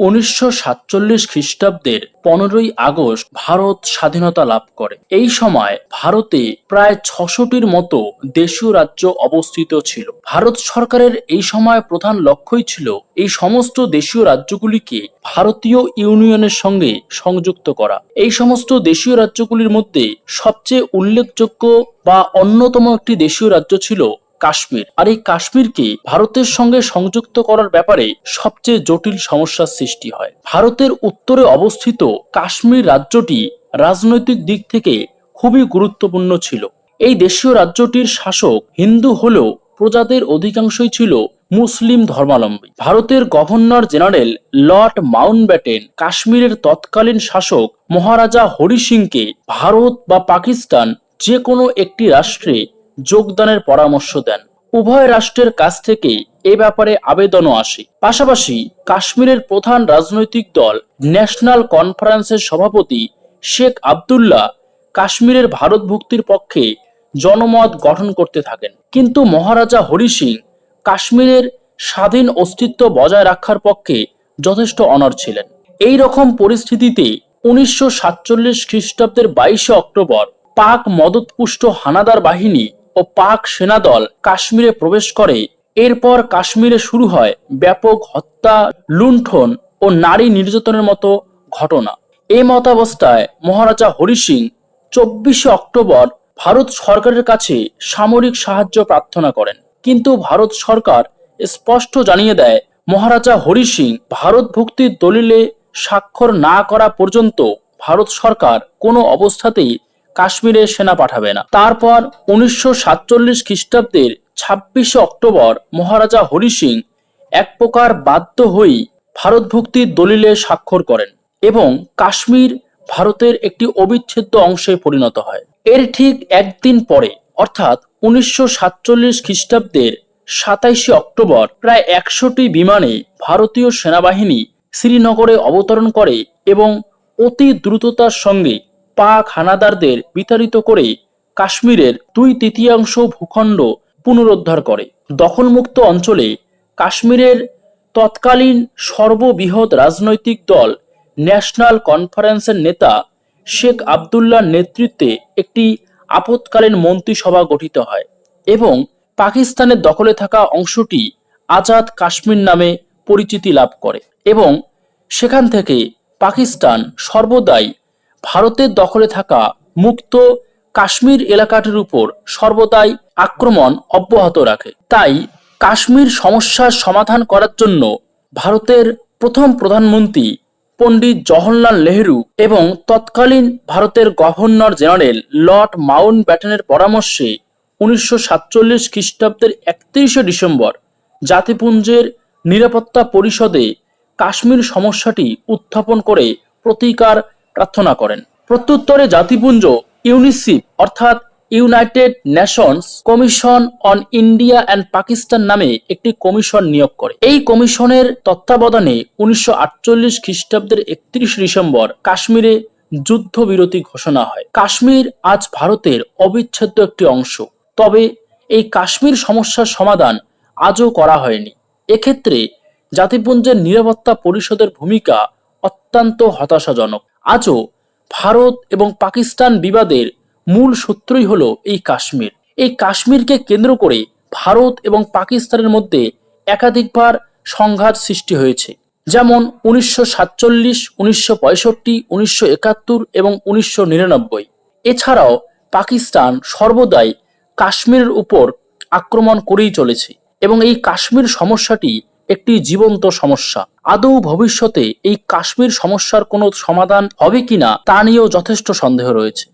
উনিশশো সাতচল্লিশ খ্রিস্টাব্দের পনেরোই আগস্ট ভারত স্বাধীনতা লাভ করে। এই সময় ভারতে প্রায় ছশোটির মতো দেশীয় রাজ্য অবস্থিত ছিল। ভারত সরকারের এই সময় প্রধান লক্ষ্যই ছিল এই সমস্ত দেশীয় রাজ্যগুলিকে ভারতীয় ইউনিয়নের সঙ্গে সংযুক্ত করা। এই সমস্ত দেশীয় রাজ্যগুলির মধ্যে সবচেয়ে উল্লেখযোগ্য বা অন্যতম একটি দেশীয় রাজ্য ছিল কাশ্মীর। আর এই কাশ্মীরকে ভারতের সঙ্গে সংযুক্ত করার ব্যাপারে সবচেয়ে জটিল সমস্যার সৃষ্টি হয়। ভারতের উত্তরে অবস্থিত কাশ্মীর রাজ্যটি রাজনৈতিক দিক থেকে খুবই গুরুত্বপূর্ণ ছিল। এই দেশীয় রাজ্যটির শাসক হিন্দু হলেও প্রজাদের অধিকাংশই ছিল মুসলিম ধর্মাবলম্বী। ভারতের গভর্নর জেনারেল লর্ড মাউন্টব্যাটেন কাশ্মীরের তৎকালীন শাসক মহারাজা হরি সিংকে ভারত বা পাকিস্তান যে কোনো একটি রাষ্ট্রে যোগদানের পরামর্শ দেন। উভয় রাষ্ট্রের কাছ থেকে এ ব্যাপারে আবেদনও আসে। পাশাপাশি কাশ্মীরের প্রধান রাজনৈতিক দল ন্যাশনাল কনফারেন্সের সভাপতি শেখ আবদুল্লাহ কাশ্মীরের ভারতভুক্তির পক্ষে জনমত গঠন করতে থাকেন। কিন্তু মহারাজা হরি সিং কাশ্মীরের স্বাধীন অস্তিত্ব বজায় রাখার পক্ষে যথেষ্ট অনড় ছিলেন। এই রকম পরিস্থিতিতে উনিশশো সাতচল্লিশ খ্রিস্টাব্দের বাইশে অক্টোবর পাক মদতপুষ্ট হানাদার বাহিনী ও পাক সেনাদল কাশ্মীরে প্রবেশ করে। এরপর কাশ্মীরে শুরু হয় ব্যাপক হত্যা, লুণ্ঠন ও নারী নির্যাতনের মতো ঘটনা। এই মতাবস্থায় মহারাজা হরি সিং চব্বিশে অক্টোবর ভারত সরকারের কাছে সামরিক সাহায্য প্রার্থনা করেন। কিন্তু ভারত সরকার স্পষ্ট জানিয়ে দেয়, মহারাজা হরি সিং ভারত ভক্তির দলিলে স্বাক্ষর না করা পর্যন্ত ভারত সরকার কোনো অবস্থাতেই কাশ্মীরে সেনা পাঠাবে না। তারপর উনিশশো সাতচল্লিশ খ্রিস্টাব্দের ছাব্বিশে অক্টোবর মহারাজা হরি সিং এক প্রকার বাধ্য হয়েই ভারতভুক্তির দলিলে স্বাক্ষর করেন এবং কাশ্মীর ভারতের একটি অবিচ্ছেদ্য অংশে পরিণত হয়। এর ঠিক একদিন পরে, অর্থাৎ উনিশশো সাতচল্লিশ খ্রিস্টাব্দের সাতাইশে অক্টোবর প্রায় একশোটি বিমানে ভারতীয় সেনাবাহিনী শ্রীনগরে অবতরণ করে এবং অতি দ্রুততার সঙ্গে পাক হানাদারদের বিতাড়িত করে কাশ্মীরের দুই তৃতীয়াংশ ভূখণ্ড পুনরুদ্ধার করে। দখলমুক্ত অঞ্চলে কাশ্মীরের তৎকালীন সর্ববৃহৎ রাজনৈতিক দল ন্যাশনাল কনফারেন্সের নেতা শেখ আবদুল্লার নেতৃত্বে একটি আপৎকালীন মন্ত্রিসভা গঠিত হয় এবং পাকিস্তানের দখলে থাকা অংশটি আজাদ কাশ্মীর নামে পরিচিতি লাভ করে এবং সেখান থেকে পাকিস্তান সর্বদাই ভারতের দখলে থাকা মুক্ত কাশ্মীর এলাকাটির উপর সর্বদাই আক্রমণ অব্যাহত রাখে। তাই কাশ্মীর সমস্যার সমাধান করার জন্য ভারতের প্রথম প্রধানমন্ত্রী পণ্ডিত জওহরলাল নেহরু এবং তৎকালীন ভারতের গভর্নর জেনারেল লর্ড মাউন্ট ব্যাটনের পরামর্শে উনিশশো সাতচল্লিশ খ্রিস্টাব্দের একত্রিশে ডিসেম্বর জাতিপুঞ্জের নিরাপত্তা পরিষদে কাশ্মীর সমস্যাটি উত্থাপন করে প্রতিকার প্রার্থনা করেন। প্রত্যুত্তরে জাতিপুঞ্জ ইউনিসিপ অর্থাৎ United Nations commission on India and Pakistan নামে একটি কমিশন নিয়োগ করে। এই কমিশনের তত্ত্বাবধানে উনিশশো আটচল্লিশ খ্রিস্টাব্দের একত্রিশ ডিসেম্বর কাশ্মীরে যুদ্ধবিরতি ঘোষণা হয়। কাশ্মীর আজ ভারতের অবিচ্ছেদ্য একটি অংশ। তবে এই কাশ্মীর সমস্যার সমাধান আজও করা হয়নি। এক্ষেত্রে জাতিপুঞ্জের নিরাপত্তা পরিষদের ভূমিকা অত্যন্ত হতাশাজনক। আজও ভারত এবং পাকিস্তান বিবাদের মূল সূত্রই হলো এই কাশ্মীর। এই কাশ্মীরকে কেন্দ্র করে ভারত এবং পাকিস্তানের মধ্যে একাধিকবার সংঘাত সৃষ্টি হয়েছে। যেমন উনিশশো সাতচল্লিশ, উনিশশো পঁয়ষট্টি, উনিশশো একাত্তর এবং উনিশশো নিরানব্বই। এছাড়াও পাকিস্তান সর্বদাই কাশ্মীরের উপর আক্রমণ করেই চলেছে এবং এই কাশ্মীর সমস্যাটি একটি জীবন্ত সমস্যা। আদৌ ভবিষ্যতে এই কাশ্মীর সমস্যার কোনো সমাধান হবে কিনা তা নিয়েও যথেষ্ট সন্দেহ রয়েছে।